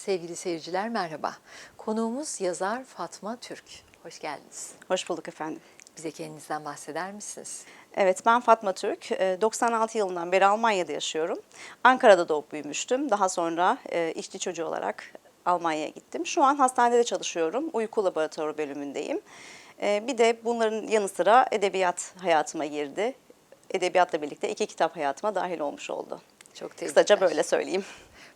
Sevgili seyirciler merhaba. Konuğumuz yazar Fatma Türk. Hoş geldiniz. Hoş bulduk efendim. Bize kendinizden bahseder misiniz? Evet ben Fatma Türk. Ee, 96 yılından beri Almanya'da yaşıyorum. Ankara'da doğup büyümüştüm. Daha sonra e, işçi çocuğu olarak Almanya'ya gittim. Şu an hastanede çalışıyorum. Uyku laboratuvarı bölümündeyim. Ee, Bir de bunların yanı sıra edebiyat hayatıma girdi. Edebiyatla birlikte iki kitap hayatıma dahil olmuş oldu. Çok teşekkürler. Kısaca böyle söyleyeyim.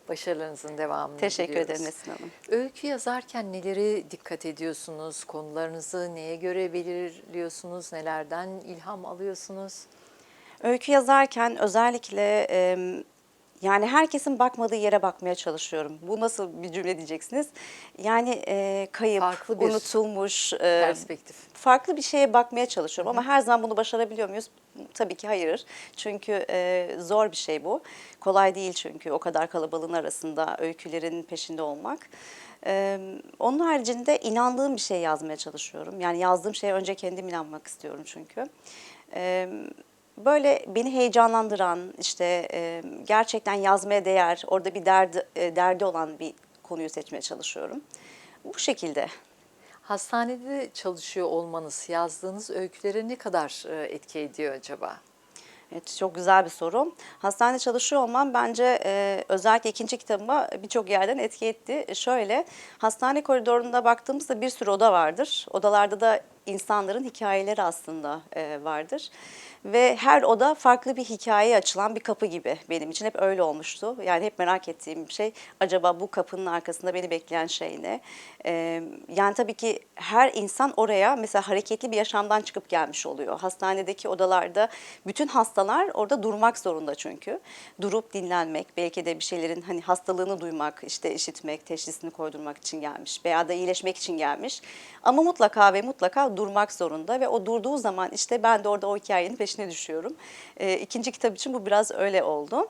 Başarılarınızın devamını Teşekkür diliyoruz. ederim Nesin Hanım. Öykü yazarken neleri dikkat ediyorsunuz? Konularınızı neye göre belirliyorsunuz? Nelerden ilham alıyorsunuz? Öykü yazarken özellikle e, yani herkesin bakmadığı yere bakmaya çalışıyorum. Bu nasıl bir cümle diyeceksiniz? Yani e, kayıp, Farklı bir unutulmuş, e, Perspektif. farklı bir şeye bakmaya çalışıyorum. Ama her zaman bunu başarabiliyor muyuz? Tabii ki hayır. Çünkü e, zor bir şey bu. Kolay değil çünkü o kadar kalabalığın arasında öykülerin peşinde olmak. Ee, onun haricinde inandığım bir şey yazmaya çalışıyorum. Yani yazdığım şeye önce kendim inanmak istiyorum çünkü. Ee, böyle beni heyecanlandıran, işte e, gerçekten yazmaya değer, orada bir derdi, e, derdi olan bir konuyu seçmeye çalışıyorum. Bu şekilde. Hastanede çalışıyor olmanız yazdığınız öykülere ne kadar e, etki ediyor acaba? Evet, çok güzel bir soru. Hastanede çalışıyor olmam bence e, özellikle ikinci kitabıma birçok yerden etki etti. E, Şöyle, hastane koridorunda baktığımızda bir sürü oda vardır. Odalarda da insanların hikayeleri aslında e, vardır. Ve her oda farklı bir hikayeye açılan bir kapı gibi benim için hep öyle olmuştu. Yani hep merak ettiğim bir şey acaba bu kapının arkasında beni bekleyen şey ne? E, yani tabii ki her insan oraya mesela hareketli bir yaşamdan çıkıp gelmiş oluyor. Hastanedeki odalarda bütün hastalar orada durmak zorunda çünkü. Durup dinlenmek, belki de bir şeylerin hani hastalığını duymak, işte işitmek, teşhisini koydurmak için gelmiş veya da iyileşmek için gelmiş. Ama mutlaka ve mutlaka durmak zorunda ve o durduğu zaman işte ben de orada o hikayenin peşine düşüyorum. E, ikinci kitap için bu biraz öyle oldu.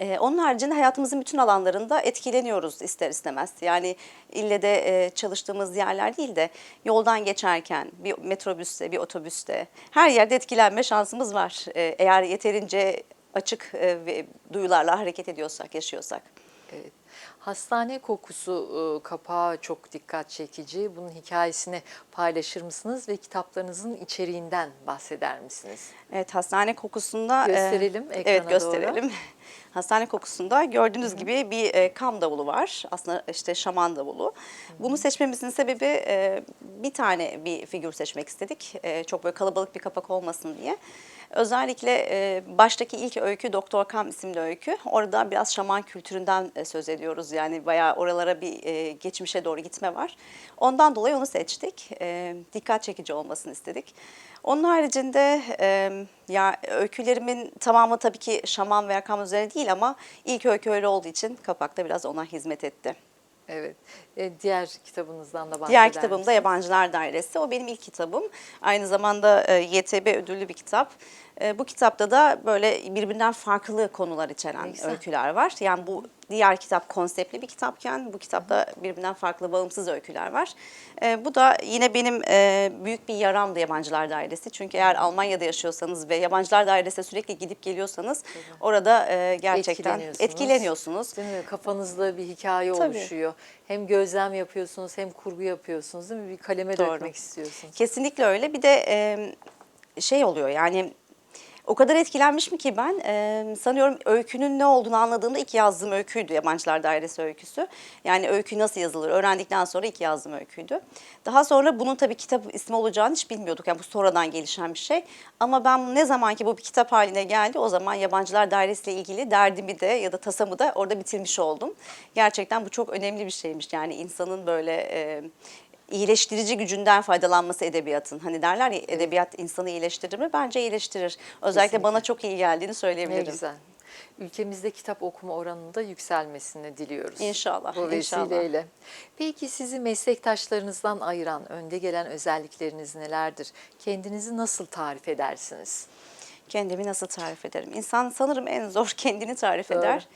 Ee, onun haricinde hayatımızın bütün alanlarında etkileniyoruz ister istemez. Yani ille de e, çalıştığımız yerler değil de yoldan geçerken bir metrobüste, bir otobüste her yerde etkilenme şansımız var. Ee, eğer yeterince açık e, ve duyularla hareket ediyorsak, yaşıyorsak. Evet. Hastane kokusu e, kapağı çok dikkat çekici. Bunun hikayesini paylaşır mısınız ve kitaplarınızın içeriğinden bahseder misiniz? Evet, hastane kokusunda... e, Gösterelim ekrana Evet, doğru. gösterelim. Hastane kokusunda gördüğünüz gibi bir e, kam davulu var. Aslında işte şaman davulu. Bunu seçmemizin sebebi e, bir tane bir figür seçmek istedik. E, çok böyle kalabalık bir kapak olmasın diye. Özellikle e, baştaki ilk öykü Doktor Kam isimli öykü. Orada biraz şaman kültüründen e, söz ediyoruz. Yani bayağı oralara bir e, geçmişe doğru gitme var. Ondan dolayı onu seçtik. E, dikkat çekici olmasını istedik. Onun haricinde e, ya öykülerimin tamamı tabii ki şaman veya kam üzerine değil ama ilk öykü öyle olduğu için kapakta biraz ona hizmet etti. Evet. E, diğer kitabınızdan da bahseder Diğer kitabım da? Yabancılar Dairesi. O benim ilk kitabım. Aynı zamanda e, YTB ödüllü bir kitap. E, bu kitapta da böyle birbirinden farklı konular içeren güzel. öyküler var. Yani bu diğer kitap konseptli bir kitapken bu kitapta birbirinden farklı bağımsız öyküler var. E, bu da yine benim e, büyük bir yaramdı Yabancılar Dairesi. Çünkü eğer Almanya'da yaşıyorsanız ve Yabancılar Dairesi'ne sürekli gidip geliyorsanız orada e, gerçekten Etkileniyorsunuz. etkileniyorsunuz. Değil mi? Kafanızda bir hikaye Tabii. oluşuyor. Hem gözlem yapıyorsunuz hem kurgu yapıyorsunuz değil mi? Bir kaleme Doğru. dökmek istiyorsunuz. Kesinlikle öyle. Bir de e, şey oluyor yani o kadar etkilenmişim ki ben e, sanıyorum öykünün ne olduğunu anladığımda ilk yazdığım öyküydü Yabancılar Dairesi öyküsü. Yani öykü nasıl yazılır öğrendikten sonra ilk yazdığım öyküydü. Daha sonra bunun tabii kitap ismi olacağını hiç bilmiyorduk. Yani bu sonradan gelişen bir şey. Ama ben ne zaman ki bu bir kitap haline geldi o zaman Yabancılar Dairesi ile ilgili derdimi de ya da tasamı da orada bitirmiş oldum. Gerçekten bu çok önemli bir şeymiş. Yani insanın böyle... E, iyileştirici gücünden faydalanması edebiyatın. Hani derler ya edebiyat insanı iyileştirir mi? Bence iyileştirir. Özellikle Kesinlikle. bana çok iyi geldiğini Ne söyleyebilirim. güzel. Ülkemizde kitap okuma oranının da yükselmesini diliyoruz. İnşallah, Bu inşallah. vesileyle. Peki sizi meslektaşlarınızdan ayıran, önde gelen özellikleriniz nelerdir? Kendinizi nasıl tarif edersiniz? Kendimi nasıl tarif ederim? İnsan sanırım en zor kendini tarif Doğru. eder.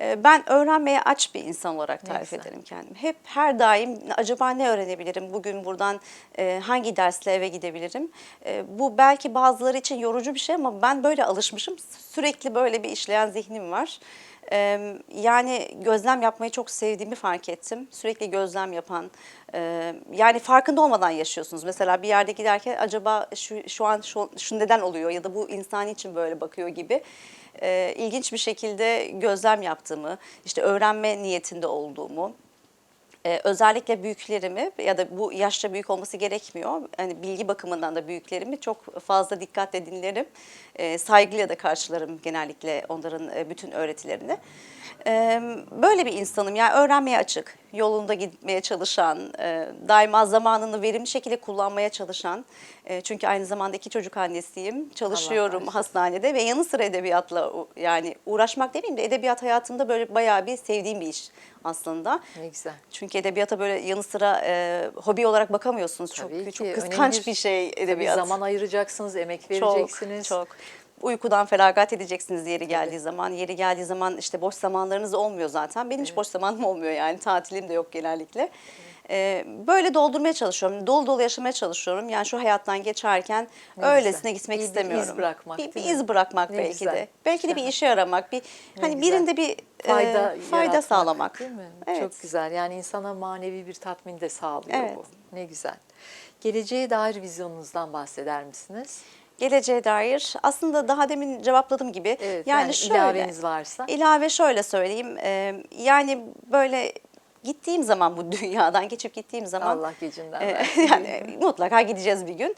Ee, Ben öğrenmeye aç bir insan olarak tarif güzel. ederim kendimi. Hep her daim acaba ne öğrenebilirim? Bugün buradan e, hangi dersle eve gidebilirim? E, bu belki bazıları için yorucu bir şey ama ben böyle alışmışım. Sürekli böyle bir işleyen zihnim var. Yani gözlem yapmayı çok sevdiğimi fark ettim. Sürekli gözlem yapan, yani farkında olmadan yaşıyorsunuz. Mesela bir yerde giderken acaba şu, şu an şu, şu neden oluyor ya da bu insan için böyle bakıyor gibi e, ilginç bir şekilde gözlem yaptığımı, işte öğrenme niyetinde olduğumu, ee, özellikle büyüklerimi ya da bu yaşça büyük olması gerekmiyor. Hani bilgi bakımından da büyüklerimi çok fazla dikkatle dinlerim. Ee, saygıyla da karşılarım genellikle onların e, bütün öğretilerini. Ee, böyle bir insanım. Yani öğrenmeye açık, yolunda gitmeye çalışan, e, daima zamanını verimli şekilde kullanmaya çalışan. E, çünkü aynı zamanda iki çocuk annesiyim. Çalışıyorum hastanede ve yanı sıra edebiyatla yani uğraşmak demeyeyim de edebiyat hayatımda böyle bayağı bir sevdiğim bir iş aslında. Ne güzel. Çünkü edebiyata böyle yanı sıra e, hobi olarak bakamıyorsunuz. Çok Tabii çok ki, kıskanç önemli bir şey Tabii edebiyat. zaman ayıracaksınız, emek çok vereceksiniz. çok. Uykudan feragat edeceksiniz yeri geldiği zaman. Yeri geldiği zaman işte boş zamanlarınız olmuyor zaten. Benim hiç boş zamanım olmuyor yani. Tatilim de yok genellikle. E, böyle doldurmaya çalışıyorum. Dolu dolu yaşamaya çalışıyorum. Yani şu hayattan geçerken Ne öylesine güzel. gitmek bir istemiyorum. iz bırakmak, Bir, bir iz bırakmak Ne belki güzel. de. Belki de bir işe yaramak. Bir hani güzel. birinde bir e, fayda, fayda yaratmak, sağlamak. Değil mi? Evet. Çok güzel. Yani insana manevi bir tatmin de sağlıyor Evet. bu. Ne güzel. Geleceğe dair vizyonunuzdan bahseder misiniz? Geleceğe dair aslında daha demin cevapladığım gibi Evet, yani, yani şöyle ilaveniz varsa. ilave şöyle söyleyeyim e, yani böyle gittiğim zaman bu dünyadan geçip gittiğim zaman Allah gecinden e, yani mutlaka gideceğiz bir gün.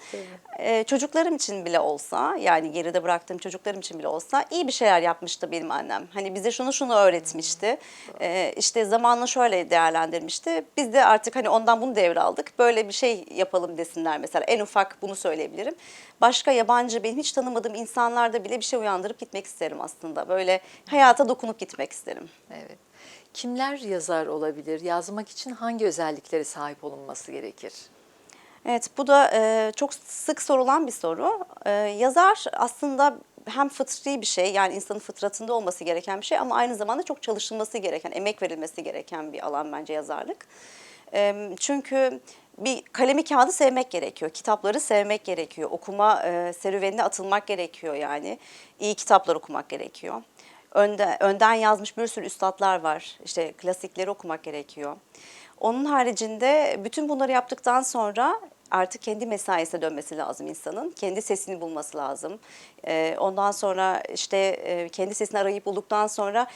E, çocuklarım için bile olsa yani geride bıraktığım çocuklarım için bile olsa iyi bir şeyler yapmıştı benim annem. Hani bize şunu şunu öğretmişti. E, işte zamanını şöyle değerlendirmişti. Biz de artık hani ondan bunu devraldık. Böyle bir şey yapalım desinler mesela. En ufak bunu söyleyebilirim. Başka yabancı benim hiç tanımadığım insanlarda bile bir şey uyandırıp gitmek isterim aslında. Böyle hayata dokunup gitmek isterim. Evet. Kimler yazar olabilir? Yazmak için hangi özelliklere sahip olunması gerekir? Evet, bu da e, çok sık sorulan bir soru. E, yazar aslında hem fıtri bir şey, yani insanın fıtratında olması gereken bir şey ama aynı zamanda çok çalışılması gereken, emek verilmesi gereken bir alan bence yazarlık. E, çünkü bir kalemi kağıdı sevmek gerekiyor, kitapları sevmek gerekiyor, okuma e, serüvenine atılmak gerekiyor yani. iyi kitaplar okumak gerekiyor. Önde, önden yazmış bir sürü üstadlar var, işte klasikleri okumak gerekiyor. Onun haricinde bütün bunları yaptıktan sonra artık kendi mesaisine dönmesi lazım insanın. Kendi sesini bulması lazım. Ee, ondan sonra işte e, kendi sesini arayıp bulduktan sonra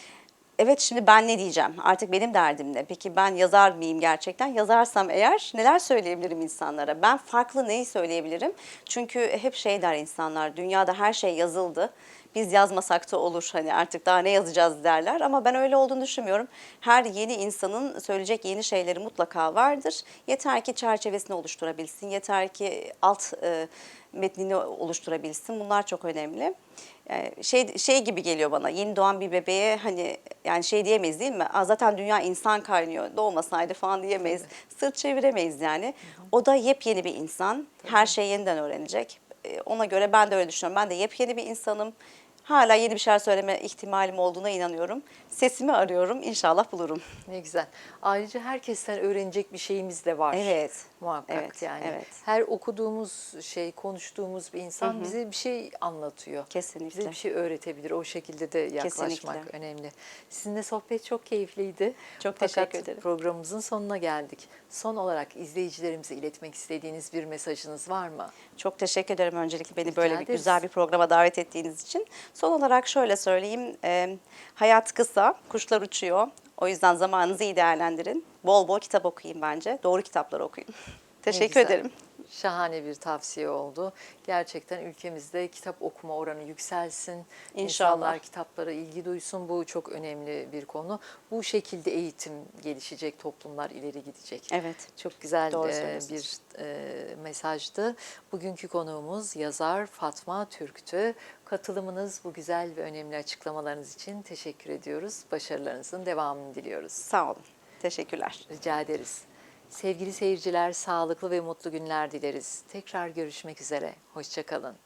evet şimdi ben ne diyeceğim? Artık benim derdim ne? Peki ben yazar mıyım gerçekten? Yazarsam eğer neler söyleyebilirim insanlara? Ben farklı neyi söyleyebilirim? Çünkü hep şey der insanlar, dünyada her şey yazıldı. Biz yazmasak da olur hani artık daha ne yazacağız derler ama ben öyle olduğunu düşünmüyorum. Her yeni insanın söyleyecek yeni şeyleri mutlaka vardır. Yeter ki çerçevesini oluşturabilsin, yeter ki alt e, metnini oluşturabilsin. Bunlar çok önemli. Yani şey şey gibi geliyor bana. Yeni doğan bir bebeğe hani yani şey diyemeyiz değil mi? Aa, zaten dünya insan kaynıyor. Doğmasaydı falan diyemeyiz. Sırt çeviremeyiz yani. O da yepyeni bir insan. Her şeyi yeniden öğrenecek. E, Ona göre ben de öyle düşünüyorum. Ben de yepyeni bir insanım. Hala yeni bir şeyler söyleme ihtimalim olduğuna inanıyorum. Sesimi arıyorum. İnşallah bulurum. Ne güzel. Ayrıca herkesten öğrenecek bir şeyimiz de var. Evet. Muhakkak Evet, yani. evet. Her okuduğumuz şey, konuştuğumuz bir insan bize bir şey anlatıyor. Kesinlikle. Bize bir şey öğretebilir. O şekilde de yaklaşmak Kesinlikle. önemli. Sizinle sohbet çok keyifliydi. Çok Fakat teşekkür ederim. programımızın sonuna geldik. Son olarak izleyicilerimize iletmek istediğiniz bir mesajınız var mı? Çok teşekkür ederim öncelikle beni Rica böyle bir güzel bir programa davet ettiğiniz için. Son olarak şöyle söyleyeyim. e, hayat kısa, kuşlar uçuyor. O yüzden zamanınızı iyi değerlendirin. Bol bol kitap okuyun bence. Doğru kitaplar okuyun. Teşekkür ederim. Şahane bir tavsiye oldu. Gerçekten ülkemizde kitap okuma oranı yükselsin. İnşallah. İnsanlar kitaplara ilgi duysun. Bu çok önemli bir konu. Bu şekilde eğitim gelişecek, toplumlar ileri gidecek. Evet. Çok güzel Doğru e, bir e, mesajdı. Bugünkü konuğumuz yazar Fatma Türk'tü. Katılımınız, bu güzel ve önemli açıklamalarınız için teşekkür ediyoruz. Başarılarınızın devamını diliyoruz. Sağ olun. Teşekkürler. Rica ederiz. Sevgili seyirciler, sağlıklı ve mutlu günler dileriz. Tekrar görüşmek üzere. Hoşçakalın.